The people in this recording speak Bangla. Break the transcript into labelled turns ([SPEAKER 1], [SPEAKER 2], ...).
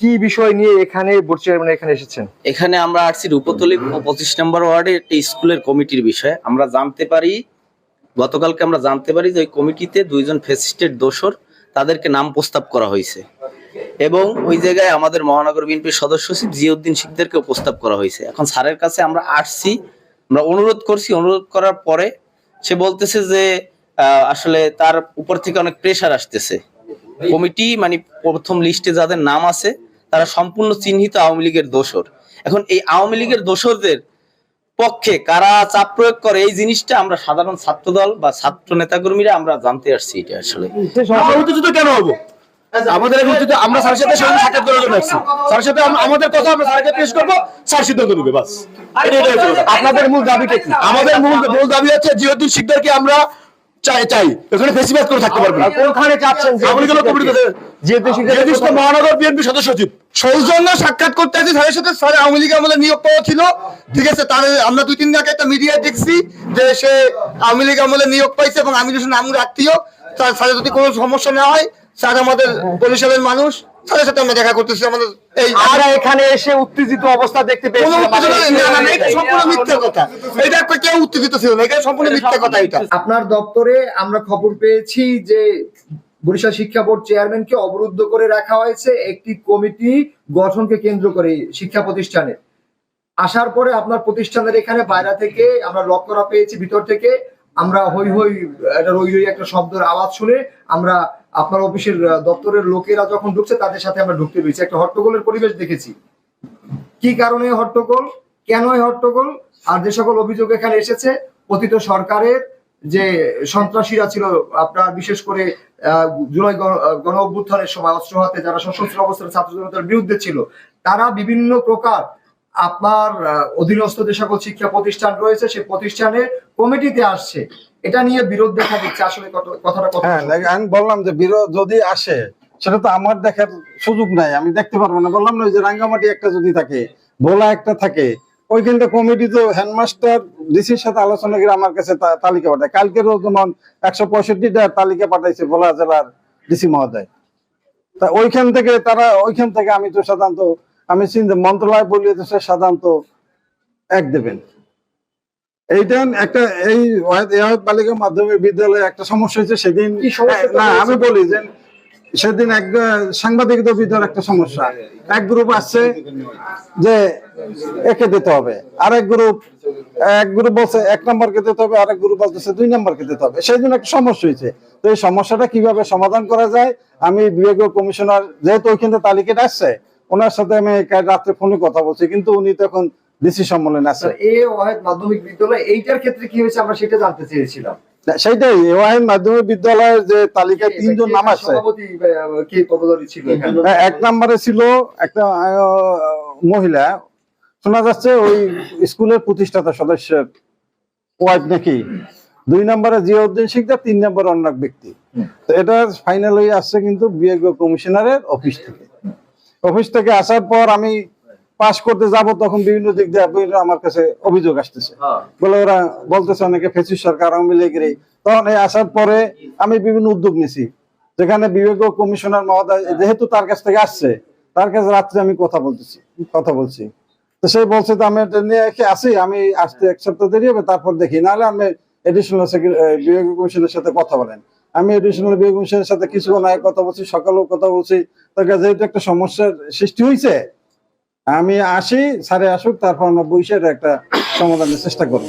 [SPEAKER 1] কি বিষয় নিয়ে এখানে চেয়ারম্যান এখানে এসেছেন?
[SPEAKER 2] এখানে আমরা আসছি রূপতলি পঁচিশ নম্বর ওয়ার্ডে একটি স্কুলের কমিটির বিষয়ে। আমরা জানতে পারি গতকালকে আমরা জানতে পারি যে ওই কমিটিতে দুইজন ফেসিস্টের দোসর তাদেরকে নাম প্রস্তাব করা হয়েছে। এবং ওই জায়গায় আমাদের মহানগর বিএনপির সদস্য সচিব জিয়াউদ্দিন শিকদারকে প্রস্তাব করা হয়েছে। এখন স্যারের কাছে আমরা আসছি, আমরা অনুরোধ করছি, অনুরোধ করার পরে সে বলতেছে যে আসলে তার উপর থেকে অনেক প্রেশার আসতেছে। কমিটি মানে প্রথম লিস্টে যাদের নাম আছে, তারা সম্পূর্ণ চিহ্নিত আওয়ামী লীগের দোসর এখন এই আওয়ামী লীগের দোসরদের পক্ষে কারা চাপ প্রয়োগ করে এই জিনিসটা আমরা সাধারণ ছাত্র দল বা ছাত্র নেতাকর্মীরা আমরা জানতে আসছি এটা আসলে।
[SPEAKER 1] কেন হব? আমাদের এখন আমরা স্যারের সাথে সঙ্গে সাক্ষাৎ করার জন্য আসছি। স্যারের সাথে আমাদের কথা আমরা স্যারকে পেশ করব স্যার সিদ্ধান্ত নেবে বাস। আপনাদের মূল দাবিটা কি? আমাদের মূল মূল দাবি হচ্ছে যেহেতু শিকদারকে আমরা চাই চাই। এখানে ফেসিবাদ করে থাকতে পারব না।
[SPEAKER 3] কোনখানে চাচ্ছেন যে
[SPEAKER 1] আওয়ামী লীগের কমিটি কাছে
[SPEAKER 3] যেহেতু
[SPEAKER 1] যেহেতু সে মহানগর বিএনপি সদস্য সচিব সৌজন্য সাক্ষাৎ করতে আছে স্যারের সাথে। স্যার আওয়ামী লীগ আমলে নিয়োগ পাওয়া ছিল। ঠিক আছে তার আমরা দুই তিন দিন আগে একটা মিডিয়ায় দেখছি যে সে আওয়ামী লীগ আমলে নিয়োগ পাইছে এবং আমি তার সাথে যদি কোনো সমস্যা না হয় স্যার আমাদের বরিশালের মানুষ। স্যারের সাথে আমরা দেখা করতেছি আমাদের এই
[SPEAKER 3] আমরা এখানে এসে উত্তেজিত অবস্থা দেখতে পেয়েছি।
[SPEAKER 1] উত্তেজনা নেই, না, না, না, এটা সম্পূর্ণ মিথ্যা কথা। এটা কেউ উত্তেজিত ছিল না এটা সম্পূর্ণ মিথ্যা কথা এটা।
[SPEAKER 4] আপনার দপ্তরে আমরা খবর পেয়েছি যে বরিশাল শিক্ষা বোর্ড চেয়ারম্যানকে অবরুদ্ধ করে রাখা হয়েছে একটি কমিটি গঠনকে কেন্দ্র করে শিক্ষা প্রতিষ্ঠানে। আসার পরে আপনার প্রতিষ্ঠানের এখানে বাইরে থেকে আমরা লক করা পেয়েছি ভিতর থেকে আমরা হই হই, একটা রই রই একটা শব্দের আওয়াজ শুনে আমরা আপনার অফিসের দপ্তরের লোকেরা যখন ঢুকছে তাদের সাথে আমরা ঢুকতে পেরেছি। একটা হট্টগোলের পরিবেশ দেখেছি। কি কারণে হট্টগোল? কেন হট্টগোল? আর যে সকল অভিযোগ এখানে এসেছে, অতীত সরকারের যে সন্ত্রাসীরা ছিল, আপনার বিশেষ করে জুলাই গণ অভ্যুত্থানের সময় অস্ত্র হাতে যারা সশস্ত্র অবস্থার ছাত্র জনতার বিরুদ্ধে ছিল, তারা বিভিন্ন প্রকার আপনার অধীনস্থ যে সকল শিক্ষা প্রতিষ্ঠান রয়েছে সেই প্রতিষ্ঠানে কমিটিতে আসছে। এটা নিয়ে বিরোধ দেখা দিচ্ছে। আসলে কথাটা কত
[SPEAKER 5] হ্যাঁ আমি বললাম যে বিরোধ যদি আসে সেটা তো আমার দেখার সুযোগ নাই। আমি দেখতে পারব না। বললাম না যে রাঙ্গামাটি একটা যদি থাকে ভোলা একটা থাকে ওইখানটা কমিটি তো হেডমাস্টার ডিসির সাথে আলোচনা করে আমার কাছে তালিকা পাঠায়। কালকেরও যেমন একশো পঁয়ষট্টিটা তালিকা পাঠাইছে ভোলা জেলার ডিসি মহোদয়। তা ওইখান থেকে তারা ওইখান থেকে আমি তো সাধারণত আমি চিন্তা মন্ত্রণালয় বলি তো সে সাধারণত এক দেবেন। এইটা একটা এই বালিকা মাধ্যমিক বিদ্যালয়ে একটা সমস্যা হয়েছে সেদিন না আমি বলি যে সেদিন এক সাংবাদিকদের ভিতরে একটা সমস্যা। এক গ্রুপ আসছে যে একে দিতে হবে। আরেক গ্রুপ এক গ্রুপ বলছে এক নম্বরকে দিতে হবে আরেক গ্রুপ বলতেছে দুই নম্বরকে দিতে হবে। সেই জন্য একটা সমস্যা হয়েছে। তো এই সমস্যাটা কীভাবে সমাধান করা যায়? আমি বিভাগীয় কমিশনার যেহেতু ওইখানে তালিকাটা আসছে ওনার সাথে আমি কাল রাত্রে ফোনে কথা বলছি কিন্তু উনি তো এখন ডিসি সম্মেলনে আছে।
[SPEAKER 4] এ ওয়াহেদ মাধ্যমিক বিদ্যালয় এইটার ক্ষেত্রে কি হয়েছে আমরা সেটা জানতে চেয়েছিলাম।
[SPEAKER 5] ওয়াহিন মাধ্যমিক বিদ্যালয়ের যে তালিকায় তিনজন নাম
[SPEAKER 4] এখানে?
[SPEAKER 5] হ্যাঁ, এক নম্বরে ছিল একটা মহিলা শোনা যাচ্ছে ওই স্কুলের প্রতিষ্ঠাতা সদস্যের ওয়াইফ নাকি। দুই নম্বরে জিয়াউদ্দিন শিকদার তিন নম্বরে অন্য ব্যক্তি। তো এটা ফাইনাল হয়ে আসছে কিন্তু বিভাগীয় কমিশনারের অফিস থেকে। অফিস থেকে আসার পর আমি পাশ করতে যাব তখন বিভিন্ন দিক দিয়ে বিভিন্ন আমার কাছে অভিযোগ আসতেছে। বলে ওরা বলতেছে অনেকে ফেসিস সরকার আওয়ামী লীগের। তখন এই আসার পরে আমি বিভিন্ন উদ্যোগ নিছি। যেখানে বিভাগীয় কমিশনার মহোদয় যেহেতু তার কাছ থেকে আসছে তার কাছে রাত্রে আমি কথা বলতেছি কথা বলছি। তো সেই বলছে তো আমি এটা নিয়ে আসি আমি আসতে এক সপ্তাহ দেরি হবে তারপর দেখি। নাহলে আমি এডিশনাল বিভাগীয় কমিশনের সাথে কথা বলেন। আমি এডিশনাল বিভাগীয় কমিশনের সাথে কিছুক্ষণ আগে কথা বলছি, সকালেও কথা বলছি। তার কাছে যেহেতু একটা সমস্যার সৃষ্টি হয়েছে আমি আসি, স্যারে আসুক, তারপর আমরা বসে একটা সমাধানের চেষ্টা করব।